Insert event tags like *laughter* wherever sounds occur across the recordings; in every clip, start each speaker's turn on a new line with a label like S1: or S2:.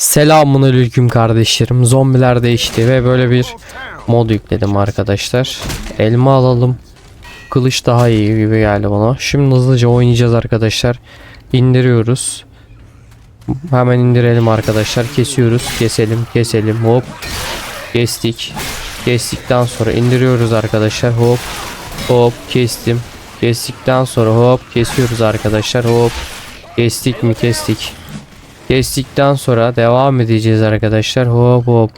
S1: Selamun aleyküm kardeşlerim. Zombiler değişti ve böyle bir mod yükledim arkadaşlar. Elma alalım. Kılıç daha iyi gibi geldi bana. Şimdi hızlıca oynayacağız arkadaşlar. İndiriyoruz. Hemen indirelim arkadaşlar. Kesiyoruz. Keselim. Keselim. Hop. Kestik. Kestikten sonra indiriyoruz arkadaşlar. Hop. Hop. Kestim. Kestikten sonra hop. Kesiyoruz arkadaşlar. Hop. Kestik mi kestik. Kestikten sonra devam edeceğiz arkadaşlar. Hop hop.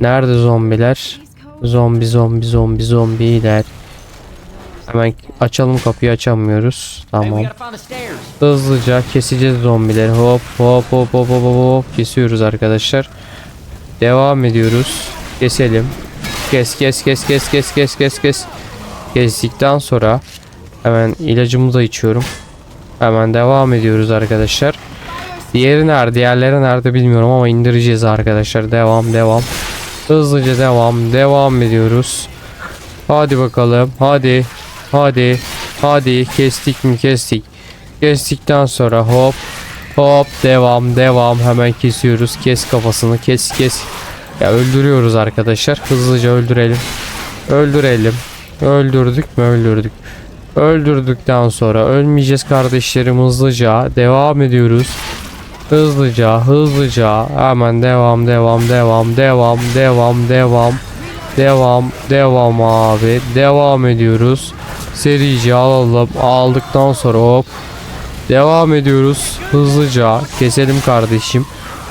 S1: Nerede zombiler? Zombi zombi zombi zombiler. Hemen açalım kapıyı açamıyoruz. Tamam. Hızlıca keseceğiz zombileri. Hop hop hop hop hop hop. Kesiyoruz arkadaşlar. Devam ediyoruz. Keselim. Kes kes kes kes kes kes kes kes. Kestikten sonra hemen ilacımı da içiyorum. Hemen devam ediyoruz arkadaşlar. Diğeri nerede? Diğerleri nerede bilmiyorum ama indireceğiz arkadaşlar. Devam devam. Hızlıca devam. Devam ediyoruz. Hadi bakalım. Hadi. Hadi. Hadi. Kestik mi kestik. Kestikten sonra hop. Hop devam devam hemen kesiyoruz. Kes kafasını kes kes. Ya öldürüyoruz arkadaşlar. Hızlıca öldürelim. Öldürelim. Öldürdük mü öldürdük. Öldürdükten sonra ölmeyeceğiz kardeşlerim hızlıca. Devam ediyoruz. Hızlıca hızlıca. Hemen devam devam devam devam devam devam. Devam devam abi. Devam ediyoruz. Serice alalım. Aldıktan sonra hop. Devam ediyoruz. Hızlıca. Keselim kardeşim.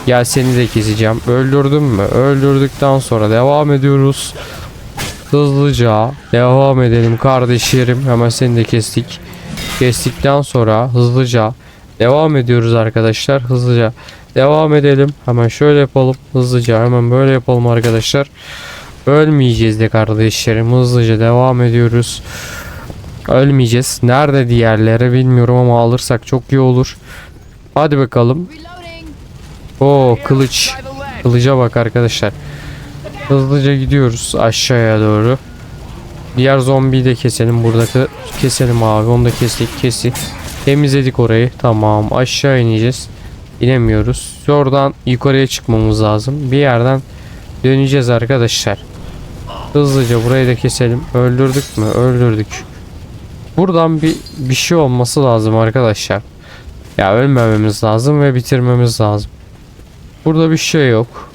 S1: Gel seni de keseceğim. Öldürdüm mü? Öldürdükten sonra devam ediyoruz. Hızlıca. Devam edelim kardeşlerim. Hemen seni de kestik. Kestikten sonra hızlıca Devam ediyoruz arkadaşlar. Hızlıca devam edelim. Hemen şöyle yapalım. Hızlıca hemen böyle yapalım arkadaşlar. Ölmeyeceğiz de kardeşlerim. Hızlıca devam ediyoruz. Ölmeyeceğiz. Nerede diğerleri bilmiyorum ama alırsak çok iyi olur. Hadi bakalım. Oo kılıç. Kılıca bak arkadaşlar. Hızlıca gidiyoruz aşağıya doğru. Diğer zombiyi de keselim. Buradaki keselim abi. Onu da kestik. Kestik. Temizledik orayı. Tamam. Aşağı ineceğiz. İnemiyoruz. Oradan yukarıya çıkmamız lazım. Bir yerden döneceğiz arkadaşlar. Hızlıca burayı da keselim. Öldürdük mü? Öldürdük. Buradan bir bir şey olması lazım arkadaşlar. Ya ölmememiz lazım ve bitirmemiz lazım. Burada bir şey yok.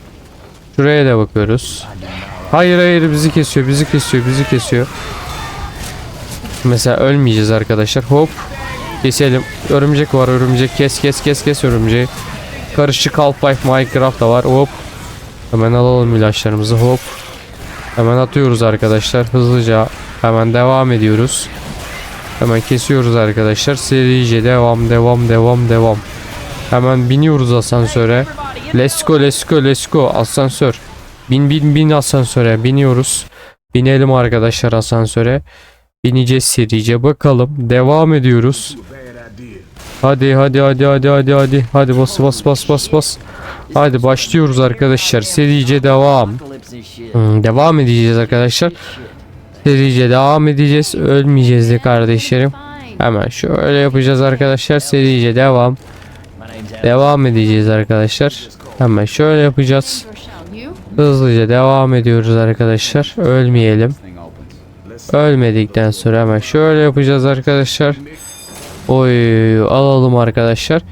S1: Şuraya da bakıyoruz. Hayır hayır bizi kesiyor, bizi kesiyor, bizi kesiyor. Mesela ölmeyeceğiz arkadaşlar. Hop. Keselim. Örümcek var örümcek. Kes kes kes kes örümceği. Karışık Half-Life Minecraft da var. Hop. Hemen alalım ilaçlarımızı. Hop. Hemen atıyoruz arkadaşlar. Hızlıca hemen devam ediyoruz. Hemen kesiyoruz arkadaşlar. Serice devam devam devam devam. Hemen biniyoruz asansöre. Let's go let's go let's go asansör. Bin bin bin asansöre biniyoruz. Binelim arkadaşlar asansöre. Bineceğiz serice bakalım. Devam ediyoruz. Hadi hadi hadi hadi hadi hadi. Hadi bas bas bas bas bas. Hadi başlıyoruz arkadaşlar. Serice devam. Hmm, devam edeceğiz arkadaşlar. Serice devam edeceğiz. Ölmeyeceğiz de kardeşlerim. Hemen şöyle yapacağız arkadaşlar. Serice devam. Devam edeceğiz arkadaşlar. Hemen şöyle yapacağız. Hızlıca devam ediyoruz arkadaşlar. Ölmeyelim. Ölmedikten sonra hemen şöyle yapacağız arkadaşlar. Oy alalım arkadaşlar.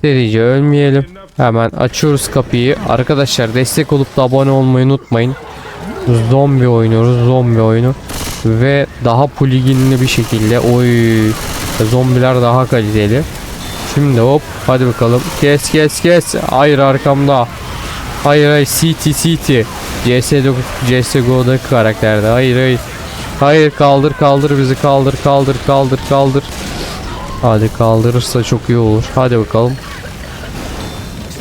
S1: Serice ölmeyelim. Hemen açıyoruz kapıyı. Arkadaşlar destek olup da abone olmayı unutmayın. Zombi oynuyoruz. Zombi oyunu. Ve daha pluginli bir şekilde. Oy zombiler daha kaliteli. Şimdi hop hadi bakalım. Kes kes kes. Hayır arkamda. Hayır hayır CT CT. CSGO CSGO'daki karakterde. Hayır hayır. Hayır kaldır kaldır bizi kaldır kaldır kaldır kaldır. Hadi kaldırırsa çok iyi olur. Hadi bakalım.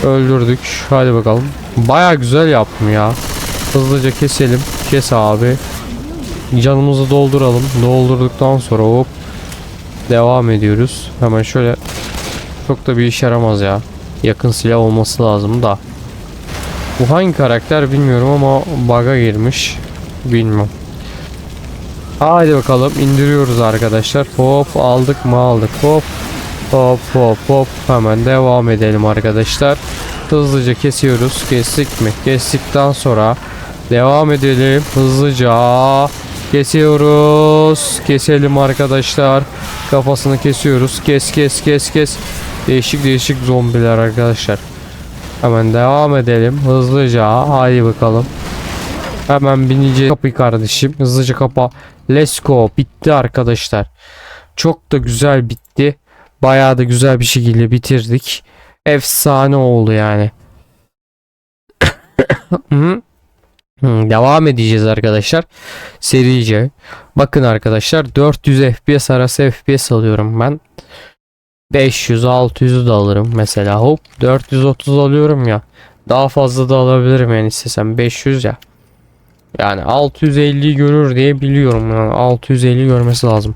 S1: Öldürdük. Hadi bakalım. Baya güzel yaptım ya. Hızlıca keselim. Kes abi. Canımızı dolduralım. Doldurduktan sonra hop. Devam ediyoruz. Hemen şöyle. Çok da bir işe yaramaz ya. Yakın silah olması lazım da. Bu hangi karakter bilmiyorum ama bug'a girmiş. Bilmiyorum. Haydi bakalım indiriyoruz arkadaşlar. Hop aldık mı aldık hop. Hop hop hop hemen devam edelim arkadaşlar. Hızlıca kesiyoruz. Kestik mi? Kestikten sonra devam edelim. Hızlıca kesiyoruz. Keselim arkadaşlar. Kafasını kesiyoruz. Kes kes kes kes. Değişik değişik zombiler arkadaşlar. Hemen devam edelim. Hızlıca. Haydi bakalım. Hemen bineceğiz. Kapıyı kardeşim. Hızlıca kapa. Let's go. Bitti arkadaşlar. Çok da güzel bitti. Bayağı da güzel bir şekilde bitirdik. Efsane oldu yani. *coughs* Devam edeceğiz arkadaşlar. Serice. Bakın arkadaşlar 400 FPS arası FPS alıyorum ben. 500 600 da alırım mesela. Hop 430 alıyorum ya. Daha fazla da alabilirim yani istesem 500 ya. Yani 650 görür diye biliyorum yani 650 görmesi lazım.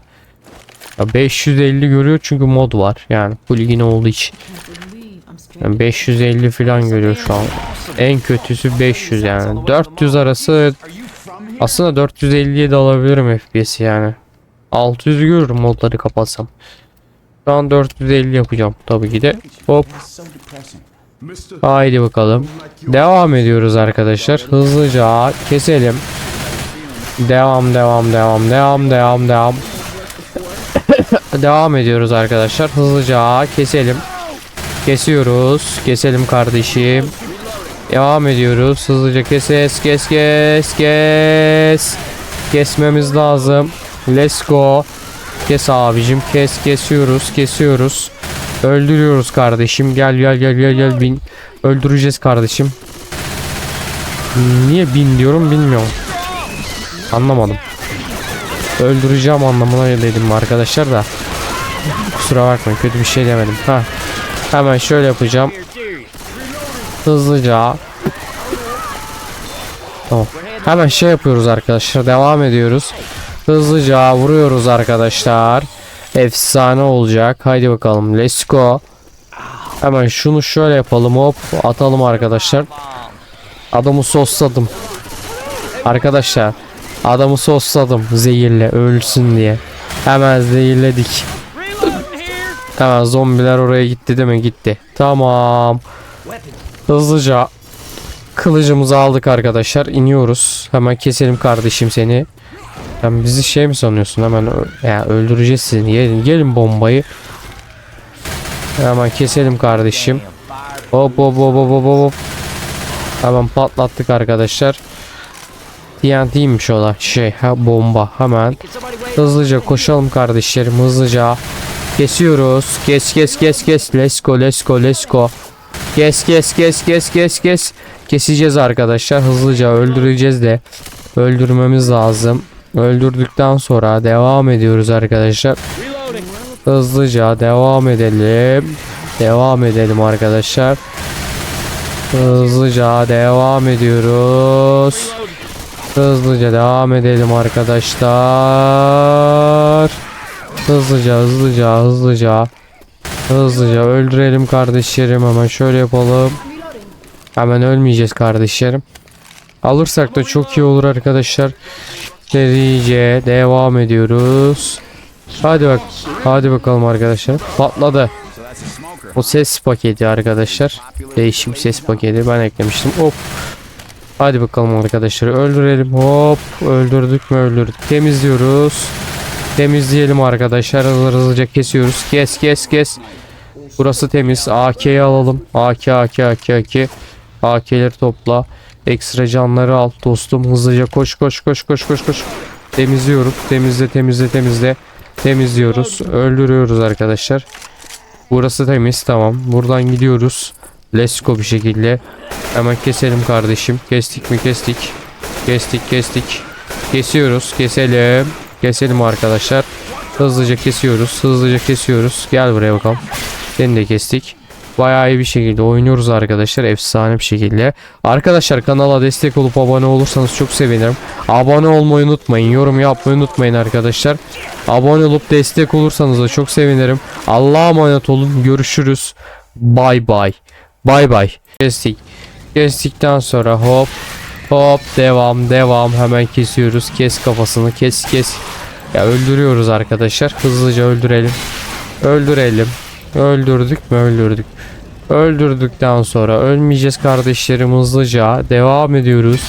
S1: Ya 550 görüyor çünkü mod var yani plugin olduğu için. Yani 550 falan görüyor şu an. En kötüsü 500 yani. 400 arası aslında 450'ye de alabilirim FPS yani. 600 görürüm modları kapatsam. Şu an 450 yapacağım tabii ki de. Hop haydi bakalım. Devam ediyoruz arkadaşlar. Hızlıca keselim. Devam devam devam devam devam devam. *coughs* devam ediyoruz arkadaşlar. Hızlıca keselim. Kesiyoruz. Keselim kardeşim. Devam ediyoruz. Hızlıca kes kes kes kes kes. Kesmemiz lazım. Let's go. Kes abicim kes kesiyoruz kesiyoruz. Öldürüyoruz kardeşim. Gel gel gel gel gel bin. Öldüreceğiz kardeşim. Niye bin diyorum bilmiyorum. Anlamadım. Öldüreceğim anlamına dedim arkadaşlar da. Kusura bakmayın kötü bir şey demedim. Ha. Hemen şöyle yapacağım. Hızlıca. Tamam. Hemen şey yapıyoruz arkadaşlar. Devam ediyoruz. Hızlıca vuruyoruz arkadaşlar. Efsane olacak. Haydi bakalım. Let's go. Hemen şunu şöyle yapalım. Hop atalım arkadaşlar. Adamı sosladım. Arkadaşlar adamı sosladım zehirle ölsün diye. Hemen zehirledik. Hemen zombiler oraya gitti değil mi? Gitti. Tamam. Hızlıca kılıcımızı aldık arkadaşlar. İniyoruz. Hemen keselim kardeşim seni. Sen bizi şey mi sanıyorsun? Hemen ya öldüreceğiz seni. Gelin, gelin bombayı. Hemen keselim kardeşim. Hop hop hop hop hop hop. Hemen patlattık arkadaşlar. TNT'ymiş o da şey ha bomba hemen hızlıca koşalım kardeşlerim hızlıca kesiyoruz kes kes kes kes let's go let's go let's go kes kes kes kes kes kes keseceğiz arkadaşlar hızlıca öldüreceğiz de öldürmemiz lazım öldürdükten sonra devam ediyoruz arkadaşlar hızlıca devam edelim devam edelim arkadaşlar hızlıca devam ediyoruz Hızlıca devam edelim arkadaşlar. Hızlıca hızlıca hızlıca. Hızlıca öldürelim kardeşlerim hemen şöyle yapalım. Hemen ölmeyeceğiz kardeşlerim. Alırsak da çok iyi olur arkadaşlar. Serice devam ediyoruz. Hadi bak. Hadi bakalım arkadaşlar. Patladı. O ses paketi arkadaşlar. Değişik ses paketi ben eklemiştim. Hop. Hadi bakalım arkadaşlar öldürelim. Hop öldürdük mü öldürdük. Temizliyoruz. Temizleyelim arkadaşlar. Hızlı hızlıca kesiyoruz. Kes kes kes. Burası temiz. AK'yi alalım. AK AK AK AK. AK'leri topla. Ekstra canları al dostum. Hızlıca koş koş koş koş koş koş. Temizliyoruz. Temizle temizle temizle. Temizliyoruz. Öldürüyoruz arkadaşlar. Burası temiz tamam. Buradan gidiyoruz. Let's go bir şekilde. Hemen keselim kardeşim. Kestik mi kestik. Kestik kestik. Kesiyoruz. Keselim. Keselim arkadaşlar. Hızlıca kesiyoruz. Hızlıca kesiyoruz. Gel buraya bakalım. Seni de kestik. Bayağı iyi bir şekilde oynuyoruz arkadaşlar. Efsane bir şekilde. Arkadaşlar kanala destek olup abone olursanız çok sevinirim. Abone olmayı unutmayın. Yorum yapmayı unutmayın arkadaşlar. Abone olup destek olursanız da çok sevinirim. Allah'a emanet olun. Görüşürüz. Bay bay. Bay bay. Kestik. Kestikten sonra hop hop devam devam hemen kesiyoruz. Kes kafasını kes kes. Ya öldürüyoruz arkadaşlar. Hızlıca öldürelim. Öldürelim. Öldürdük mü öldürdük. Öldürdükten sonra ölmeyeceğiz kardeşlerim hızlıca. Devam ediyoruz.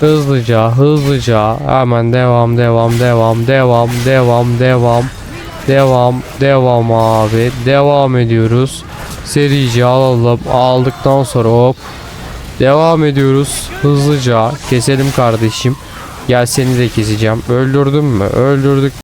S1: Hızlıca, hızlıca. Hemen devam, devam, devam, devam, devam, devam. Devam, devam abi. Devam ediyoruz. Serici alalım. Aldıktan sonra hop. Devam ediyoruz. Hızlıca keselim kardeşim. Gel seni de keseceğim. Öldürdün mü? Öldürdük.